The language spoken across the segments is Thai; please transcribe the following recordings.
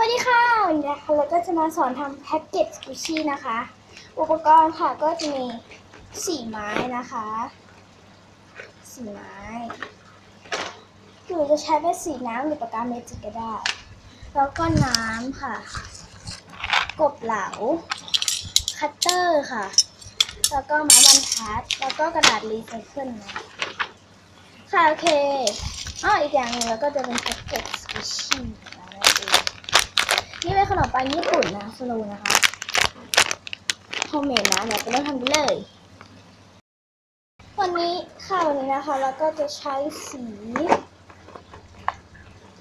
วัสดีค่ะวันนี้นะคะเราก็จะมาสอนทำแพ็กเกจสกูชี่นะคะ อุปกรณ์ค่ะก็จะมีสีไม้นะคะสีไม้หรือจะใช้เป็นสีน้ำหรือปากกาเมจิกก็ได้ แล้วก็น้ำค่ะ กบเหลา คัตเตอร์ค่ะ แล้วก็ไม้บรรทัด แล้วก็กระดาษรีไซเคิลนะค่ะโอเคอ้ออีกอย่างหนึงแล้วก็จะเป็นแพ็กเกจสกูชี่นั่ นี่เป็นขนมปังญี่ปุ่นนะสโลนะคะโฮมเมดนะเดี๋ยวไปเริ่มทำกันเลย วันนี้ค่ะวันนี้นะคะเราก็จะใช้สี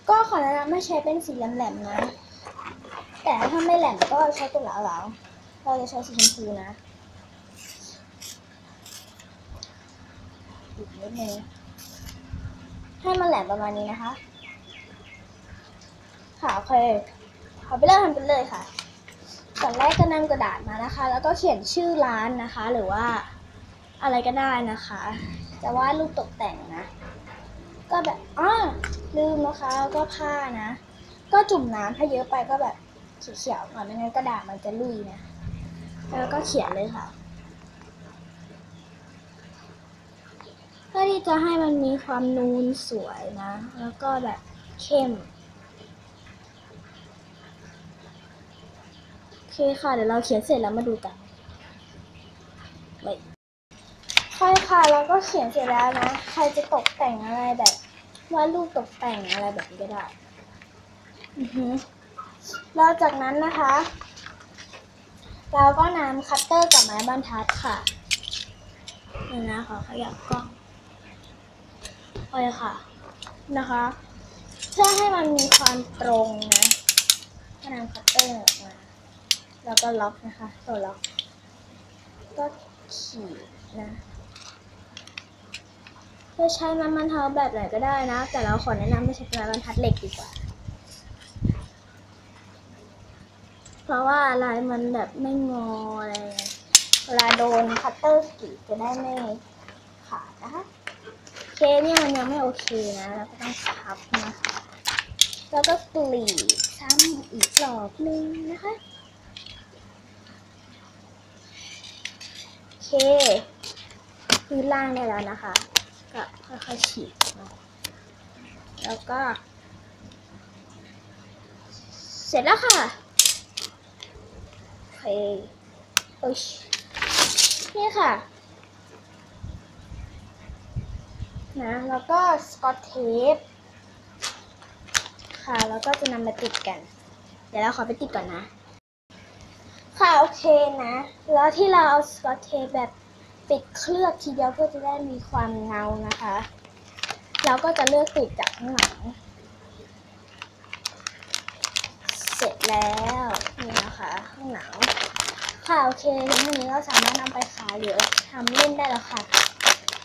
ก็ขอแนะนำไม่ใช้เป็นสีแหลมๆนะ แต่ถ้าไม่แหลมก็ใช้ตัวเหลาๆเราจะใช้สีชมพูนะอีกนิดนึงให้มันแหลมประมาณนี้นะคะ ค่ะโอเค เอาไปเริ่มทำกันเลยค่ะก่อนแรกก็นำกระดาษมานะคะ แล้วก็เขียนชื่อร้านนะคะ หรือว่าอะไรก็ได้นะคะ จะวาดรูปตกแต่งนะ ก็แบบอ้อลืมนะคะแล้วก็ผ้านะ ก็จุ่มน้ำถ้าเยอะไปก็แบบเขียวๆหน่อยไม่งั้นกระดาษมันจะลุยนะ แล้วก็เขียนเลยค่ะ เพื่อที่จะให้มันมีความนูนสวยนะ แล้วก็แบบเข้ม โอ เคค่ะ เดี๋ยวเราเขียนเสร็จแล้วมาดูกันไว้ใช่ค่ะเราก็เขียนเสร็จแล้วนะ ใครจะตกแต่งอะไรแบบวาดรูปตกแต่งอะไรแบบนี้ก็ได้อือฮึแล้วจากนั้นนะคะ เราก็นำคัตเตอร์กับไม้บรรทัดค่ะนี่นะขอขยับกล้องโอเคค่ะนะคะ เพื่อให้มันมีความตรงนะนำคัตเตอร์ออกมา แล้วก็ล็อกนะคะตัวล็อก ก็ขีดนะจะใช้ไม้บรรทัดแบบไหนก็ได้นะ แต่เราขอแนะนำไม่ใช้ไม้บรรทัดเหล็กดีกว่า เพราะว่าลายมันแบบไม่งออะไรเงี้ยเวลาโดนคัตเตอร์กรีดจะได้ไม่ขาดนะคะโอเคเนี่ยมันยังไม่โอเคนะเราก็ต้องพับนะคะแล้วก็กรีดซ้ำอีกรอบนึงนะคะ โอ เคพื้นล่างได้แล้วนะคะ ก็ค่อยๆฉีกแล้วก็ เสร็จแล้วค่ะโอเคโอ้ยนี่ค่ะนะแล้วก็สกอตเทปค่ะ แล้วก็จะนำมาติดกัน เดี๋ยวเราขอไปติดก่อนนะ ค่ะโอเคนะ แล้วที่เราเอาสกอตเทปแบบปิดเคลือบทีเดียวเพื่อจะได้มีความเงานะคะ เราก็จะเลือกติดจากข้างหลัง เสร็จแล้วนี่นะคะข้างหลังค่ะโอเคทีนี้เราสามารถนำไปขายหรือทำเล่นได้แล้วค่ะ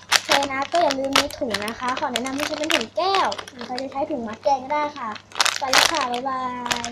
โอเคนะก็อย่าลืมมีถุงนะคะ ขอแนะนำให้ใช้เป็นถุงแก้วหรือใครจะใช้ถุงมัดแกงก็ได้ค่ะ ไปแล้วค่ะ บ๊ายบาย